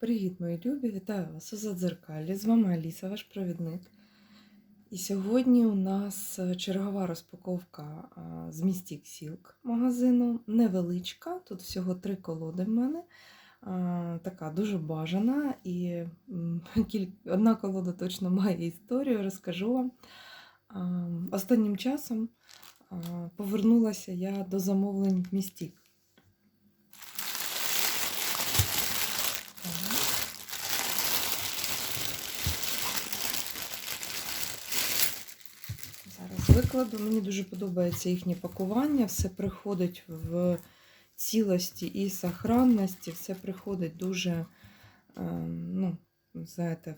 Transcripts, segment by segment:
Привіт, мої любі! Вітаю вас у Задзеркалі. З вами Аліса, ваш провідник. І сьогодні у нас е, чергова розпаковка з Mystic Silk магазину. Невеличка, тут всього три колоди в мене. Така дуже бажана. І одна колода точно має історію, розкажу вам. Останнім часом повернулася я до замовлень Mystic. Так. Зараз. Мені дуже подобається їхнє пакування. Все приходить в цілості і сохранності. Все приходить дуже, е, ну, знаєте,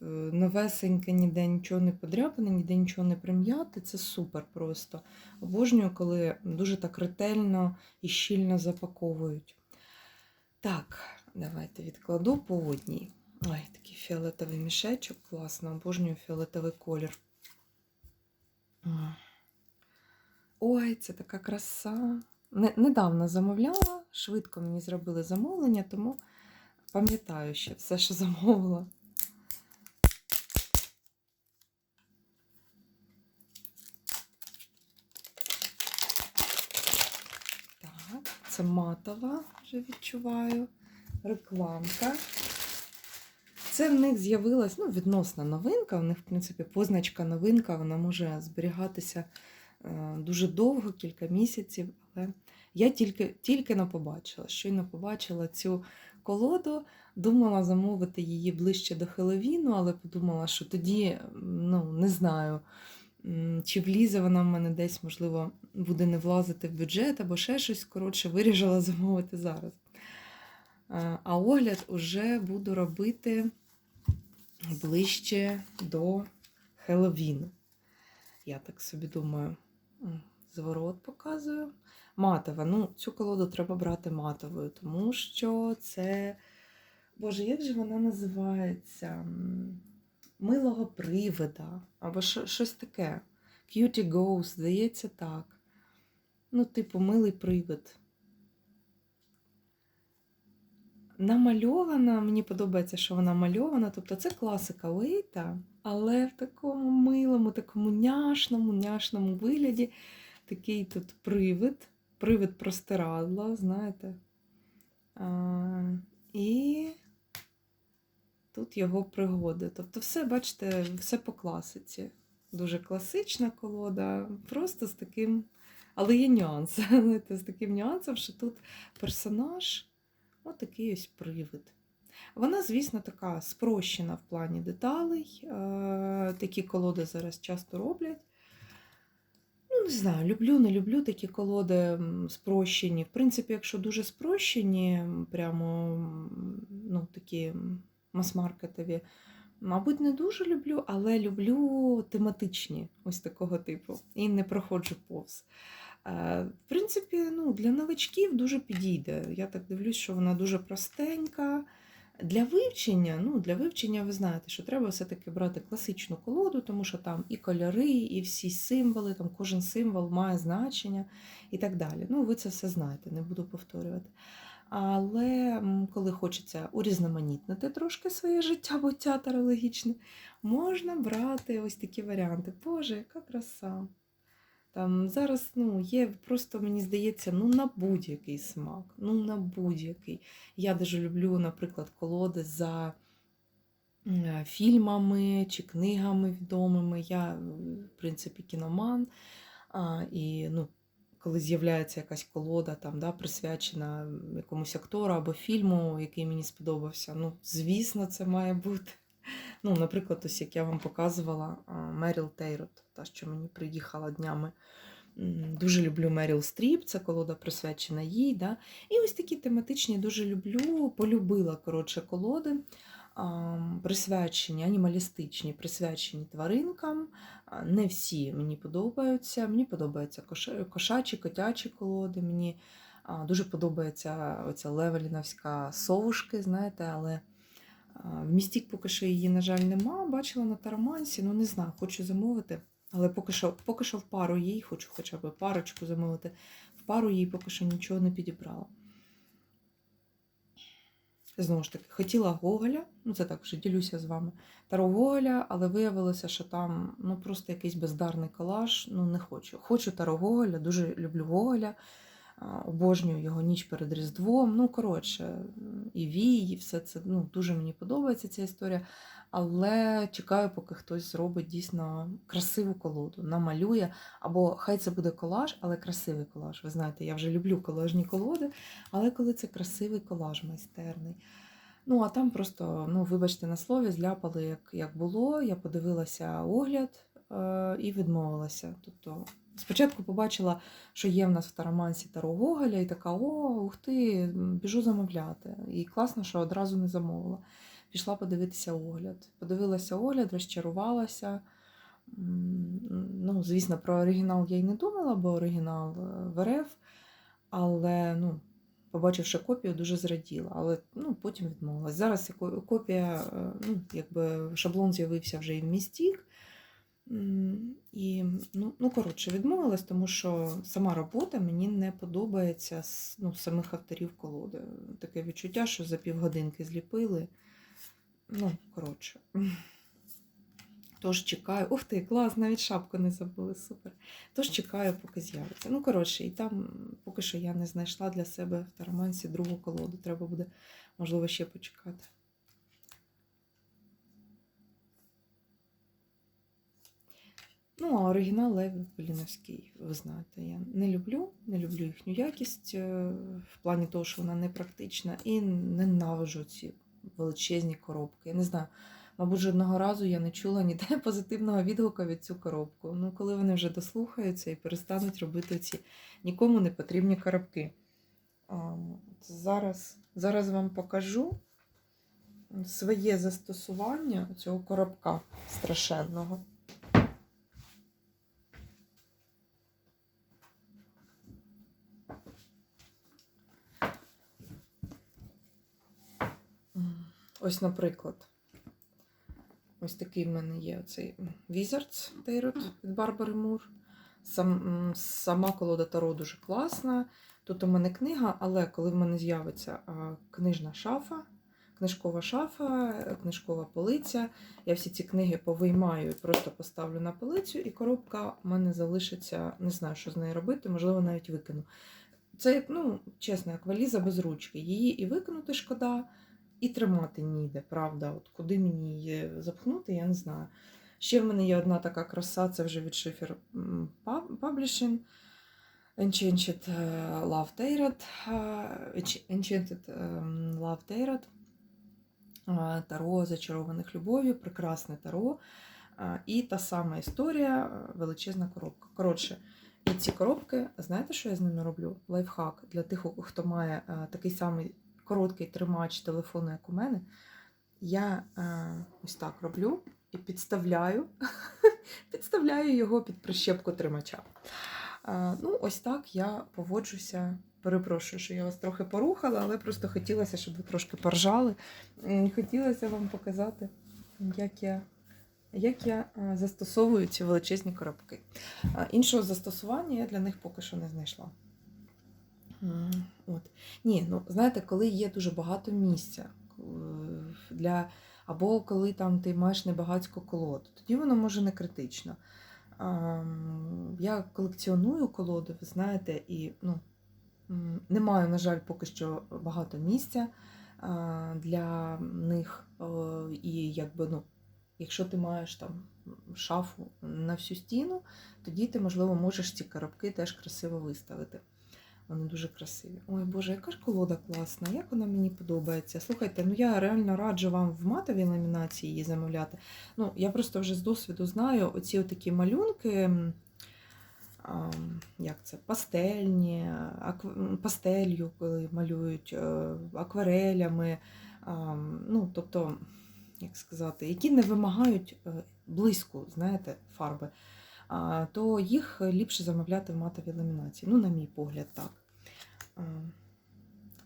новесеньке, ніде нічого не подряпане, ніде нічого не прим'яти. Це супер просто. Обожнюю, коли дуже так ретельно і щільно запаковують. Так, давайте відкладу по одній. Ой, такий фіолетовий мішечок, класно, обожнюю фіолетовий колір. Ой, це така краса. Недавно замовляла, швидко мені зробили замовлення, тому пам'ятаю ще все, що замовила. Так, це матова, вже відчуваю. Рекламка. Це в них з'явилась ну, відносна новинка. У них, в принципі, позначка новинка, вона може зберігатися е, дуже довго, кілька місяців. Але я тільки, тільки не побачила. Щойно побачила цю колоду, думала замовити її ближче до Хеловіну, але подумала, що тоді, ну, не знаю, чи влізе вона в мене десь, можливо, буде не влазити в бюджет або ще щось. Коротше, вирішила замовити зараз. Е, А огляд уже буду робити ближче до Хеллоуіну. Я так собі думаю, зворот показую. Матова. Ну, цю колоду треба брати матовою, тому що це. Боже, як же вона називається? Милого привида. Або що- щось таке. Cutie Ghost, здається, так. Ну, типу, милий привид. Намальована, мені подобається, що вона мальована. Тобто це класика Уейта, але в такому милому, такому няшному, няшному вигляді. Такий тут привид, привид простирадла, знаєте. А, і тут його пригоди. Тобто, все, бачите, все по класиці. Дуже класична колода, просто з таким. Але є нюанс. знаєте, З таким нюансом, що тут персонаж. Отакий ось привид. Вона, звісно, така спрощена в плані деталей. Е, Такі колоди зараз часто роблять. Ну, не знаю, люблю, не люблю такі колоди спрощені. В принципі, якщо дуже спрощені, прямо ну, такі мас-маркетові, мабуть, не дуже люблю, але люблю тематичні ось такого типу. І не проходжу повз. В принципі, ну, для новачків дуже підійде. Я так дивлюсь, що вона дуже простенька. Для вивчення, ну, для вивчення ви знаєте, що треба все-таки брати класичну колоду, тому що там і кольори, і всі символи, там кожен символ має значення і так далі. Ну, ви це все знаєте, не буду повторювати. Але коли хочеться урізноманітнити трошки своє життя, буття тарологічне, можна брати ось такі варіанти. Боже, яка краса! Там зараз ну, є просто, мені здається, ну, на будь-який смак. Ну, на будь-який. Я дуже люблю, наприклад, колоди за е, фільмами чи книгами відомими. Я, в принципі, кіноман. А, і ну, коли з'являється якась колода, там, да, присвячена якомусь актору або фільму, який мені сподобався, ну, звісно, це має бути. Ну, наприклад, ось як я вам показувала Меріл Тейрот, та, що мені приїхала днями. Дуже люблю Меріл Стріп, це колода присвячена їй. Да? І ось такі тематичні дуже люблю, полюбила коротше, колоди, присвячені, анімалістичні, присвячені тваринкам. Не всі мені подобаються. Мені подобаються кошачі, котячі колоди. Мені дуже подобається оця левеліновська совушки, знаєте, але. В містік поки що її, на жаль, нема. Бачила на тарамансі, ну не знаю, хочу замовити. Але поки що, поки що в пару їй, хочу хоча б парочку замовити. В пару їй поки що нічого не підібрала. Знову ж таки, хотіла Гоголя, ну це так вже ділюся з вами. Таро Гоголя, але виявилося, що там ну просто якийсь бездарний колаж. Ну не хочу. Хочу Таро Гоголя, дуже люблю Гоголя, обожнюю його ніч перед Різдвом. Ну, коротше, і Вій, і все це ну, дуже мені подобається ця історія. Але чекаю, поки хтось зробить дійсно красиву колоду, намалює. Або хай це буде колаж, але красивий колаж. Ви знаєте, я вже люблю колажні колоди, але коли це красивий колаж майстерний. Ну, а там просто, ну, вибачте на слові, зляпали, як, як було. Я подивилася огляд е, і відмовилася. Тобто, спочатку побачила, що є в нас в Тарамансі Таро Гоголя, і така: о, ух ти, біжу замовляти. І класно, що одразу не замовила. Пішла подивитися огляд. Подивилася огляд, розчарувалася. Ну, звісно, про оригінал я й не думала, бо оригінал е, в РФ, але ну, побачивши копію, дуже зраділа. Але ну, потім відмовилась. Зараз копія, е, ну, якби шаблон з'явився вже і в містік. І, ну, ну, коротше, відмовилась, тому що сама робота мені не подобається з ну, самих авторів колоди. Таке відчуття, що за півгодинки зліпили. Ну, коротше. Тож чекаю. Ух ти, клас, навіть шапку не забули, супер. Тож чекаю, поки з'явиться. Ну, коротше, і там поки що я не знайшла для себе в Тарамансі другу колоду. Треба буде, можливо, ще почекати. Ну, а оригінал Лев Поліновський, ви знаєте, я не люблю, не люблю їхню якість е, в плані того, що вона непрактична, і ненавиджу ці величезні коробки. Я не знаю, мабуть, жодного разу я не чула ніде позитивного відгука від цю коробку. Ну, коли вони вже дослухаються і перестануть робити ці нікому не потрібні коробки. Зараз, зараз вам покажу своє застосування цього коробка страшенного. Ось, наприклад, ось такий в мене є оцей Wizards Tarot від Барбари Мур. Сам, сама колода Таро дуже класна. Тут у мене книга, але коли в мене з'явиться книжна шафа, книжкова шафа, книжкова полиця, я всі ці книги повиймаю і просто поставлю на полицю, і коробка в мене залишиться, не знаю, що з нею робити, можливо, навіть викину. Це, ну, чесно, як валіза без ручки. Її і викинути шкода, і тримати ніде, правда. От куди мені її запхнути, я не знаю. Ще в мене є одна така краса, це вже від Шифер Publishing. Enchanted е, Love Tarot. е, Enchanted ем, Love Tarot. Е, Таро зачарованих любов'ю, прекрасне таро. Е, І та сама історія, е, величезна коробка. Коротше, і ці коробки, знаєте, що я з ними роблю? Лайфхак для тих, хто має е, такий самий короткий тримач телефону, як у мене. Я е, ось так роблю і підставляю, підставляю його під прищепку тримача. Е, ну, ось так я поводжуся. Перепрошую, що я вас трохи порухала, але просто хотілося, щоб ви трошки поржали. Хотілося вам показати, як я, як я е, застосовую ці величезні коробки. Іншого застосування я для них поки що не знайшла. От. Ні, ну знаєте, коли є дуже багато місця е, для. Або коли там ти маєш небагацько колод, тоді воно може не критично. Я колекціоную колоди, ви знаєте, і ну, не маю, на жаль, поки що багато місця для них. І якби, ну, якщо ти маєш там шафу на всю стіну, тоді ти, можливо, можеш ці коробки теж красиво виставити. Вони дуже красиві. Ой, Боже, яка ж колода класна, як вона мені подобається. Слухайте, ну я реально раджу вам в матовій ламінації її замовляти. Ну, я просто вже з досвіду знаю оці такі малюнки, як це, пастельні, пастелью, коли малюють, е, акварелями. Ну, тобто, як сказати, які не вимагають е, блиску, знаєте, фарби то їх ліпше замовляти в матовій ламінації. Ну, на мій погляд, так.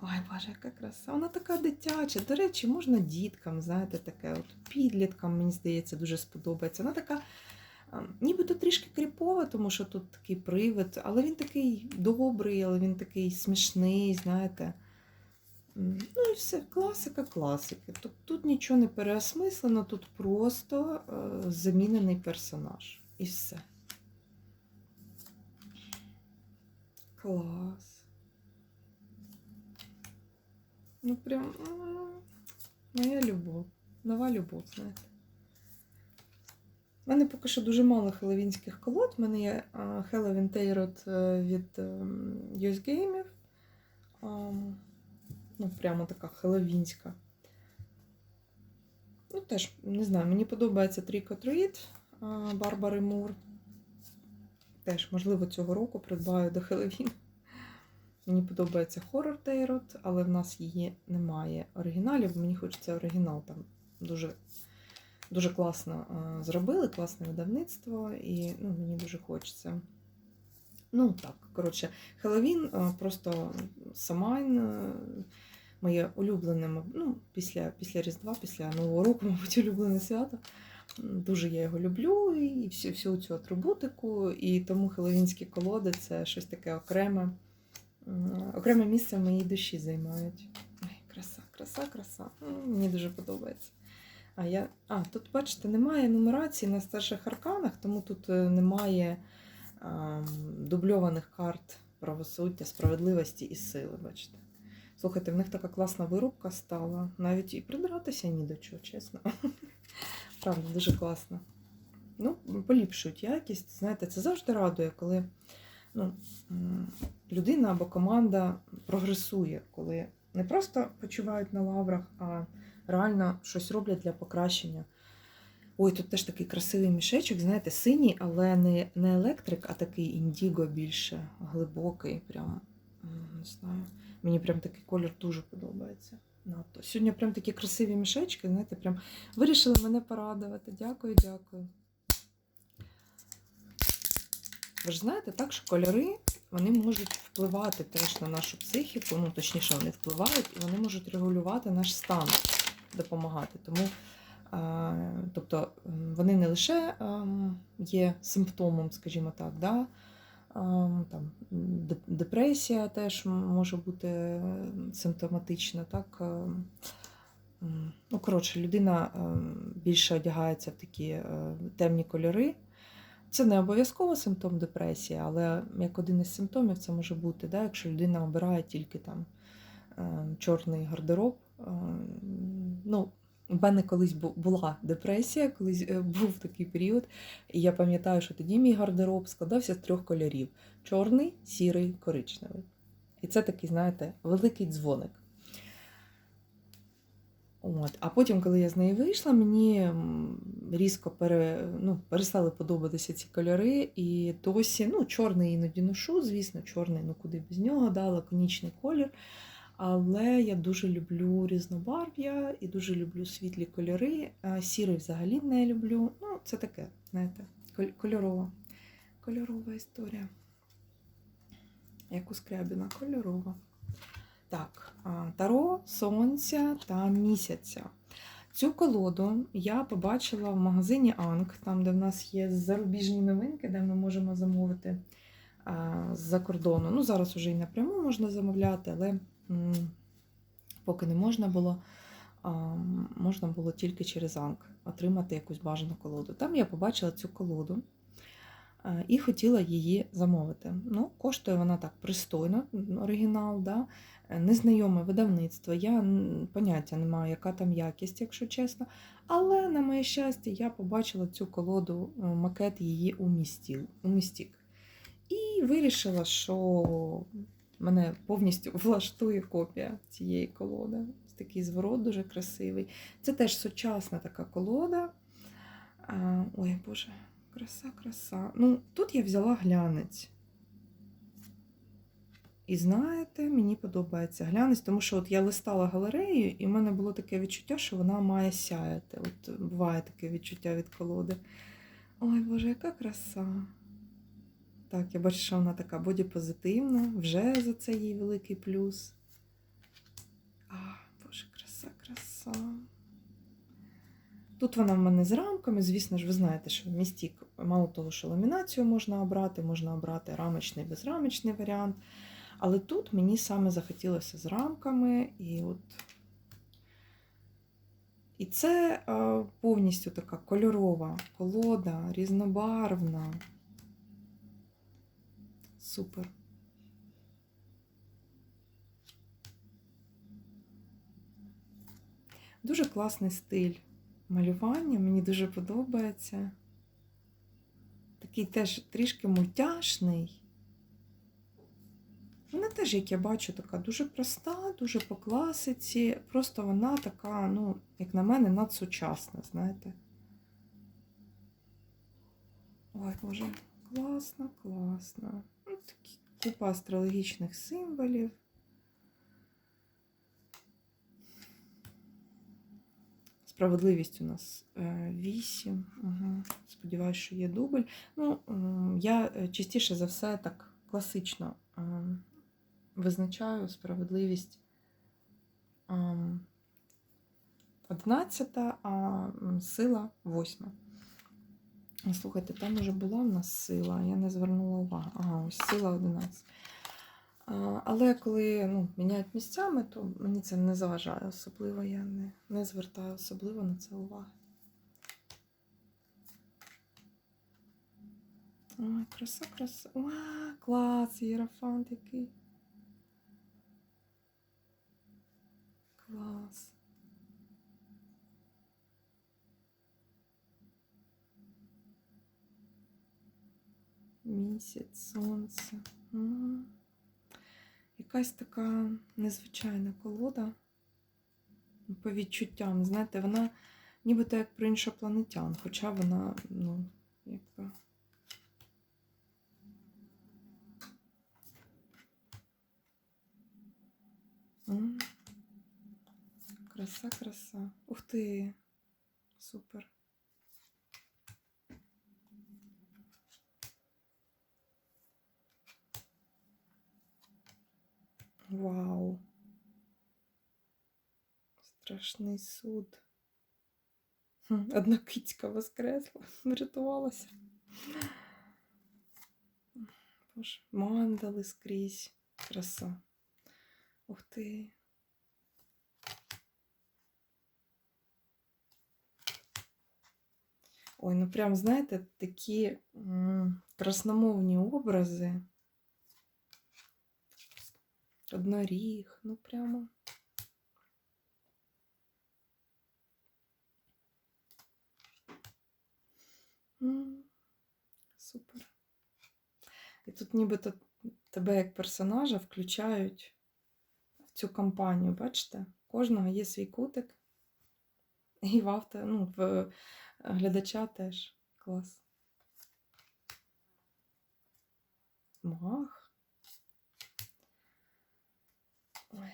Ой, Боже, яка краса. Вона така дитяча. До речі, можна діткам, знаєте, таке от підліткам, мені здається, дуже сподобається. Вона така, нібито трішки кріпова, тому що тут такий привид, але він такий добрий, але він такий смішний, знаєте. Ну і все, класика класики. Тут, тут нічого не переосмислено, тут просто е, замінений персонаж. І все. Клас. Ну, прям моя любов. Нова любов, знаєте. У мене поки що дуже мало хеловінських колод. У мене є Halloween Tarot е, від US Gamer. Ну, прямо така хеловінська. Ну, теж, не знаю, мені подобається Trick or Барбари Мур. Теж, можливо, цього року придбаю до Хеллоуіну. Мені подобається Horror Tarot, але в нас її немає оригіналів. Мені хочеться оригінал там дуже, дуже класно а, зробили, класне видавництво, і ну, мені дуже хочеться. Ну, так, коротше, Хеллоуін а, просто Самайн. А, Моє улюблене, ну, після, після Різдва, після Нового року, мабуть, улюблене свято. Дуже я його люблю і всю, всю цю атрибутику, і тому хеловінські колоди це щось таке окреме. Окреме місце в моїй душі займають. Ой, краса, краса, краса. Мені дуже подобається. А, я... а, тут, бачите, немає нумерації на старших арканах, тому тут е, немає ам, дубльованих карт правосуддя, справедливості і сили, бачите. Слухайте, в них така класна вирубка стала. Навіть і придратися ні до чого, чесно. Правда, дуже класно. Ну, поліпшують якість. Знаєте, це завжди радує, коли ну, людина або команда прогресує, коли не просто почувають на лаврах, а реально щось роблять для покращення. Ой, тут теж такий красивий мішечок, знаєте, синій, але не, не електрик, а такий індіго більше, глибокий. Прям, не знаю. Мені прям такий колір дуже подобається. Надто. Сьогодні прям такі красиві мішечки, знаєте, прям вирішили мене порадувати. Дякую, дякую. Ви ж знаєте, так, що кольори вони можуть впливати теж на нашу психіку, ну точніше, вони впливають і вони можуть регулювати наш стан, допомагати. Тому, е, тобто, вони не лише ем, є симптомом, скажімо так, да, там, депресія теж може бути симптоматична, так. ем, Ну, коротше, людина ем, більше одягається в такі е, темні кольори. Це не обов'язково симптом депресії, але як один із симптомів це може бути, да, якщо людина обирає тільки там е, чорний гардероб. Ну, в мене колись була депресія, колись е, був такий період, і я пам'ятаю, що тоді мій гардероб складався з трьох кольорів: чорний, сірий, коричневий. І це такий, знаєте, великий дзвоник. От. А потім, коли я з неї вийшла, мені різко пере, ну, перестали подобатися ці кольори. І досі ну, чорний іноді ношу, звісно, чорний, ну куди без нього, да, лаконічний колір. Але я дуже люблю різнобарв'я і дуже люблю світлі кольори. Сірий взагалі не люблю. Ну, це таке, знаєте, кольорова. Кольорова історія. Як у Скрябіна, кольорова. Так, Таро Сонця та місяця. Цю колоду я побачила в магазині Анк, там, де в нас є зарубіжні новинки, де ми можемо замовити з-за кордону. Ну, зараз вже і напряму можна замовляти, але поки не можна було, можна було тільки через Анк отримати якусь бажану колоду. Там я побачила цю колоду і хотіла її замовити. Ну, коштує вона так пристойно, оригінал, да? незнайоме видавництво. Я поняття не маю, яка там якість, якщо чесно. Але, на моє щастя, я побачила цю колоду, е, макет її у містік. І вирішила, що мене повністю влаштує копія цієї колоди. Такий зворот дуже красивий. Це теж сучасна така колода. Ой, Боже, краса, краса. Ну, тут я взяла глянець. І знаєте, мені подобається глянець, тому що от я листала галерею, і в мене було таке відчуття, що вона має сяяти. От буває таке відчуття від колоди. Ой, Боже, яка краса. Так, я бачу, що вона така бодіпозитивна, вже за це їй великий плюс. А, Боже, краса, краса. Тут вона в мене з рамками. Звісно ж, ви знаєте, що в містік мало того, що ламінацію можна обрати, можна обрати рамочний, безрамочний варіант. Але тут мені саме захотілося з рамками, і от. І це е, повністю така кольорова колода, різнобарвна. Супер. Дуже класний стиль малювання, мені дуже подобається. Такий теж трішки мультяшний. Вона теж, як я бачу, така дуже проста, дуже по класиці. Просто вона така, ну, як на мене, надсучасна, знаєте. Ой, Боже, класно, класно. Такі купа астрологічних символів. Справедливість у нас 8. Угу. Сподіваюся, що є дубль. Ну, я е, частіше за все так класично ем, визначаю справедливість ем, 11, а сила 8. Слухайте, там уже була в нас сила, я не звернула увагу. Ага, ось сила 11. Але коли ну, міняють місцями, то мені це не заважає особливо, я не, не звертаю особливо на це уваги. Ой, краса, краса. Уа, клас, єрафант який. Клас. Місяць, сонце. Якась така незвичайна колода. По відчуттям, знаєте, вона нібито як про іншопланетян, хоча вона, ну, якби. Краса, краса. Ух ти. Супер. Вау. Страшний суд. Одна кицька воскресла, врятувалася. Боже, мандали скрізь. Краса. Ух ти. Ой, ну прям, знаєте, такі красномовні образи. Одноріг, ну прямо. Супер. І тут нібито тебе як персонажа включають в цю кампанію, бачите? У Кожного є свій кутик. І в авто, ну, в глядача теж клас. Мах. Ой.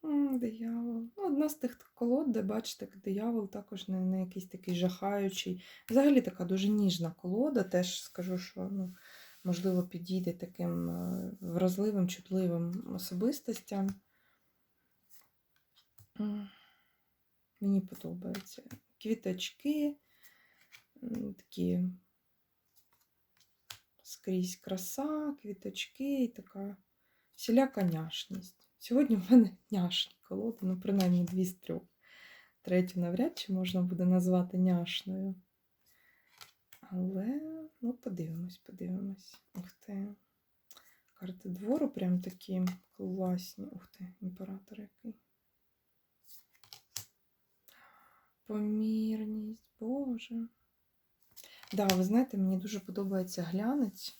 М, Диявол. Ну, одна з тих колод, де бачите, диявол також не, не якийсь такий жахаючий. Взагалі така дуже ніжна колода. Теж скажу, що ну, можливо підійде таким е, вразливим, чутливим особистостям. Мені подобається. Квіточки, такі скрізь краса, квіточки і така всіляка няшність. Сьогодні в мене няшні колоди, ну, принаймні дві з трьох. Третю навряд чи можна буде назвати няшною. Але, ну, подивимось, подивимось. Ух ти. Карти двору прям такі класні. Ух ти, імператор який. Помірність, Боже. Да, ви знаєте, мені дуже подобається глянець,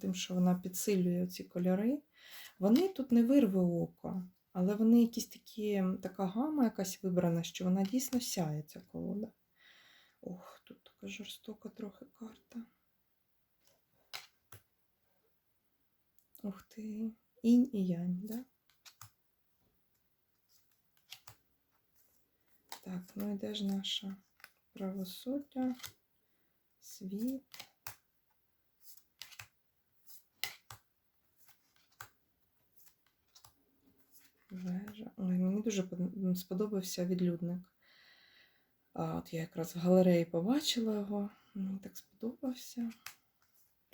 тим, що вона підсилює ці кольори. Вони тут не вирве око, але вони якісь такі, така гама якась вибрана, що вона дійсно сяє, ця колода. Ох, тут така жорстока трохи карта. Ух ти. Інь і янь, да? Так, ну і де ж наша правосуддя, світ. Вежа. Ой, мені дуже сподобався відлюдник. А, от я якраз в галереї побачила його. Мені так сподобався.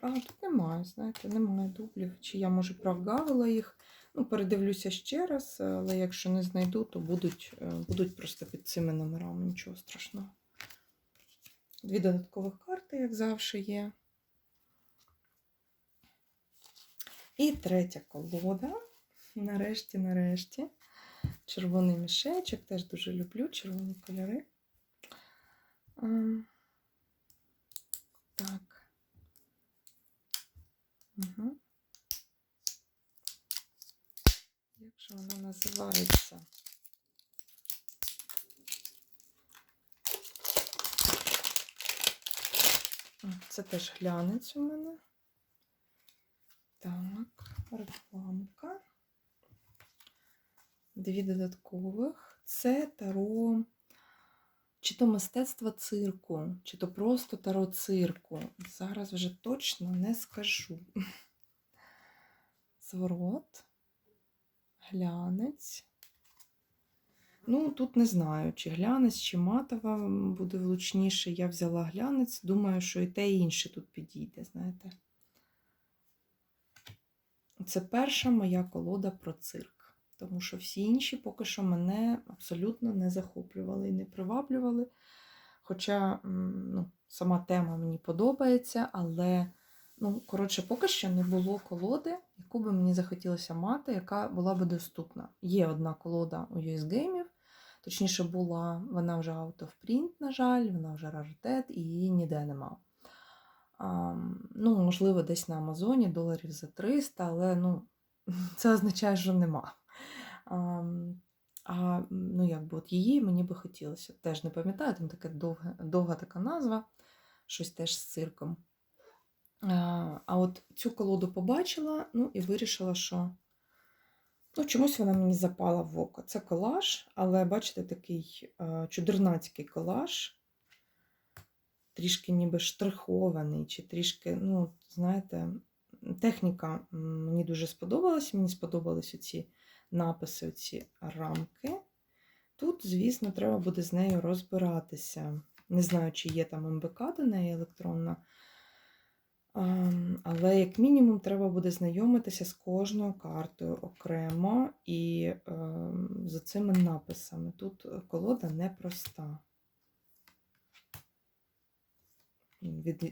А тут немає, знаєте, немає дублів. Чи я, може, прогавила їх. Ну, передивлюся ще раз, але якщо не знайду, то будуть, е, будуть просто під цими номерами, нічого страшного. Дві додаткових карти, як завжди, є. І третя колода. Нарешті, нарешті. Червоний мішечок. Теж дуже люблю червоні кольори. Ем, Так. Угу. Як же вона називається? Це теж глянець у мене. Так, рекламка. Дві додаткових. Це таро, чи то мистецтво цирку, чи то просто таро цирку. Зараз вже точно не скажу. Зворот, глянець. Ну, тут не знаю, чи глянець, чи матова буде влучніше. Я взяла глянець. Думаю, що і те, і інше тут підійде, знаєте. Це перша моя колода про цирк. Тому що всі інші поки що мене абсолютно не захоплювали і не приваблювали. Хоча ну, сама тема мені подобається, але, ну, коротше, поки що не було колоди, яку би мені захотілося мати, яка була би доступна. Є одна колода у US Games, точніше була, вона вже out of print, на жаль, вона вже раритет, і її ніде нема. А, ну, можливо, десь на Амазоні доларів за 300, але ну, це означає, що нема. А, ну, якби от її мені би хотілося. Теж не пам'ятаю, там така довга, довга така назва, щось теж з цирком. А, от цю колоду побачила, ну і вирішила, що ну, чомусь вона мені запала в око. Це колаж, але бачите, такий чудернацький колаж трішки ніби штрихований, чи трішки, ну, знаєте, техніка мені дуже сподобалась. Мені сподобались оці написи, оці рамки. Тут, звісно, треба буде з нею розбиратися. Не знаю, чи є там МБК до неї електронна. Але, як мінімум, треба буде знайомитися з кожною картою окремо і ем, за цими написами. Тут колода непроста.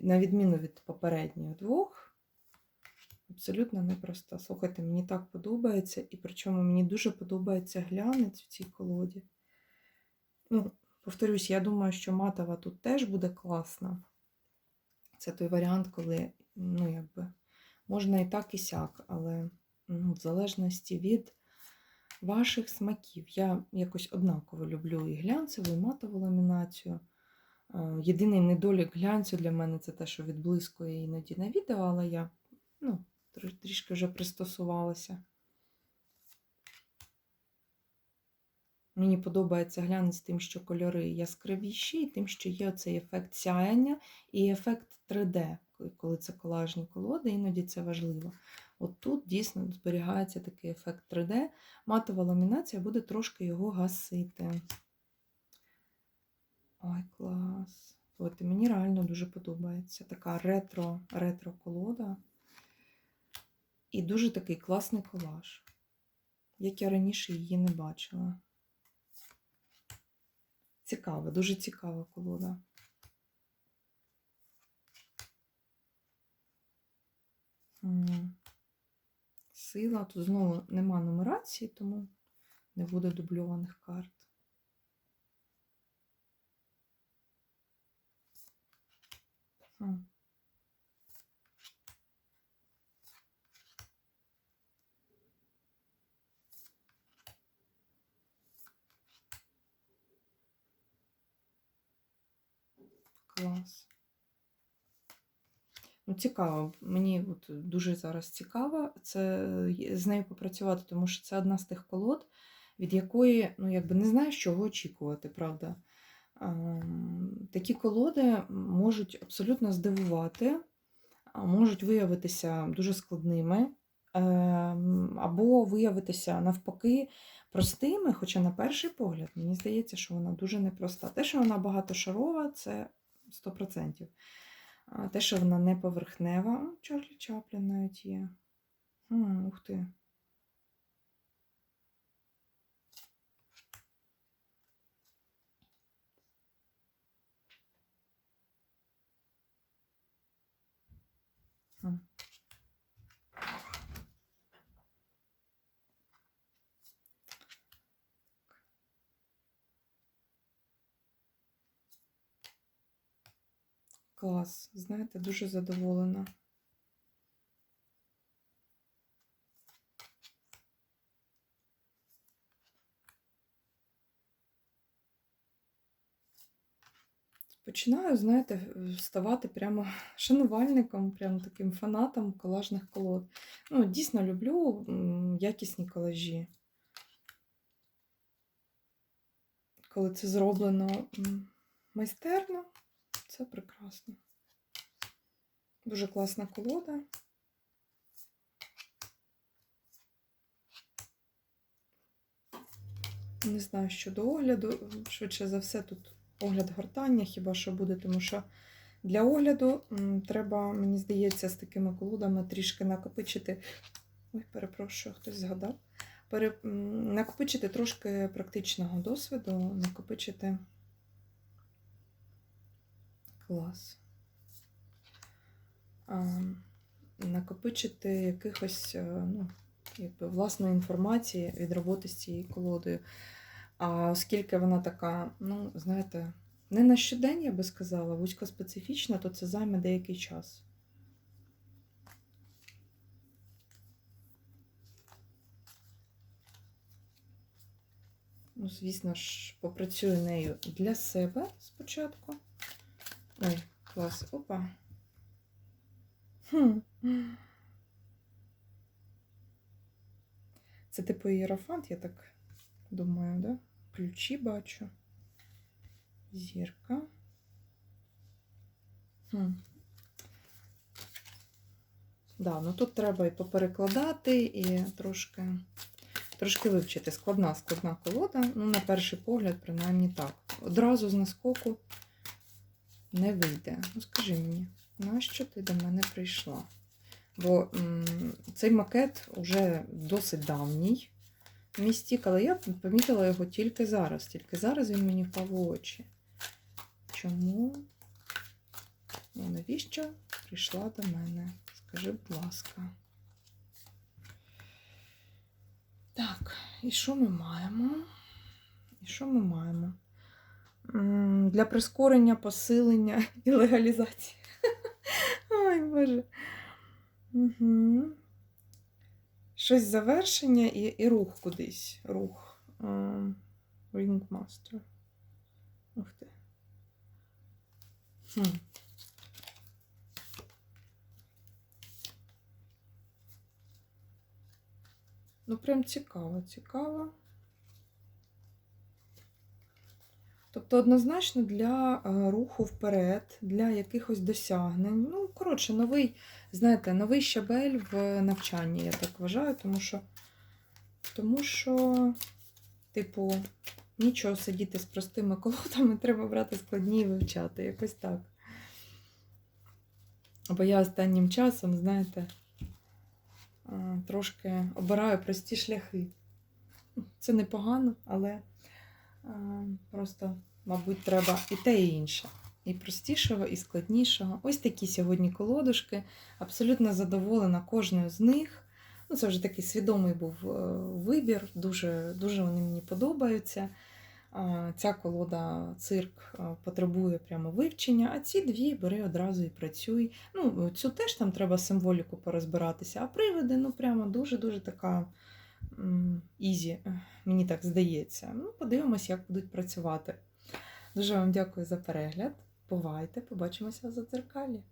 на відміну від попередніх двох, абсолютно непроста. Слухайте, мені так подобається, і причому мені дуже подобається глянець в цій колоді. Ну, Повторюсь, я думаю, що матова тут теж буде класна. Це той варіант, коли, ну, якби, можна і так, і сяк, але ну, в залежності від ваших смаків. Я якось однаково люблю і глянцеву, і матову ламінацію. Е, єдиний недолік глянцю для мене це те, що відблискує іноді на відео, але я ну, трішки вже пристосувалася. Мені подобається глянець тим, що кольори яскравіші, і тим, що є оцей ефект сяяння і ефект 3D, коли це колажні колоди, іноді це важливо. От тут дійсно зберігається такий ефект 3D. Матова ламінація буде трошки його гасити. Ой, клас. От, і мені реально дуже подобається. Така ретро, ретро-колода. І дуже такий класний колаж. Як я раніше її не бачила. Цікава, дуже цікава колода. Сила. Тут знову нема нумерації, тому не буде дубльованих карт. Клас. Ну, цікаво, мені от дуже зараз цікаво це з нею попрацювати, тому що це одна з тих колод, від якої, ну, якби не знаю, чого очікувати, правда. Такі колоди можуть абсолютно здивувати, можуть виявитися дуже складними, ем, або виявитися навпаки простими, хоча, на перший погляд, мені здається, що вона дуже непроста. Те, що вона багатошарова, це 100%. Те, що вона не поверхнева. Чарлі Чаплін навіть є. Ух ти. М. Клас, знаєте, дуже задоволена. Починаю, знаєте, ставати прямо шанувальником, прямо таким фанатом колажних колод. Ну, дійсно люблю якісні колажі. Коли це зроблено майстерно, це прекрасно. Дуже класна колода. Не знаю щодо огляду. Швидше за все, тут огляд гортання хіба що буде, тому що для огляду треба, мені здається, з такими колодами трішки накопичити. Ой, перепрошую, хтось згадав. Пере... Накопичити трошки практичного досвіду, накопичити клас. А, накопичити якихось е, ну, якби, власної інформації від роботи з цією колодою. А оскільки вона така, ну, знаєте, не на щодень, я би сказала, вузькоспецифічна, то це займе деякий час. Ну, звісно ж, попрацюю нею для себе спочатку. Ой, клас, опа. Хм. Це типу ієрофант, я так думаю, да? Ключі бачу. Зірка. Хм. Да, ну тут треба і поперекладати, і трошки, трошки вивчити. Складна, складна колода. Ну, на перший погляд, принаймні так. Одразу з наскоку не вийде. Ну, скажи мені, нащо ти до мене прийшла? Бо м, цей макет вже досить давній містік, але я помітила його тільки зараз. Тільки зараз він мені впав у очі. Чому? Ну, навіщо прийшла до мене? Скажи, будь ласка. Так, і що ми маємо? І що ми маємо? Для прискорення, посилення і легалізації. Ой, Боже. Угу. Щось завершення і, і рух кудись. Рух. Ringmaster. Ух ти. Хм. Ну, прям цікаво, цікаво. Тобто, однозначно для е, руху вперед, для якихось досягнень. Ну, коротше, новий, знаєте, новий щабель в навчанні, я так вважаю, тому що, тому що, типу, нічого сидіти з простими колодами, треба брати складні і вивчати. Якось так. Бо я останнім часом, знаєте, е, трошки обираю прості шляхи. Це непогано, але. А, Просто, мабуть, треба і те, і інше. І простішого, і складнішого. Ось такі сьогодні колодушки. Абсолютно задоволена кожною з них. Ну, Це вже такий свідомий був е, вибір, дуже, дуже вони мені подобаються. Ця колода цирк е, потребує прямо вивчення, а ці дві бери одразу і працюй. Ну, Цю теж там треба символіку порозбиратися, а привиди, ну, прямо дуже-дуже така ізі, мені так здається. Ну, подивимось, як будуть працювати. Дуже вам дякую за перегляд. Бувайте, побачимося за дзеркалі.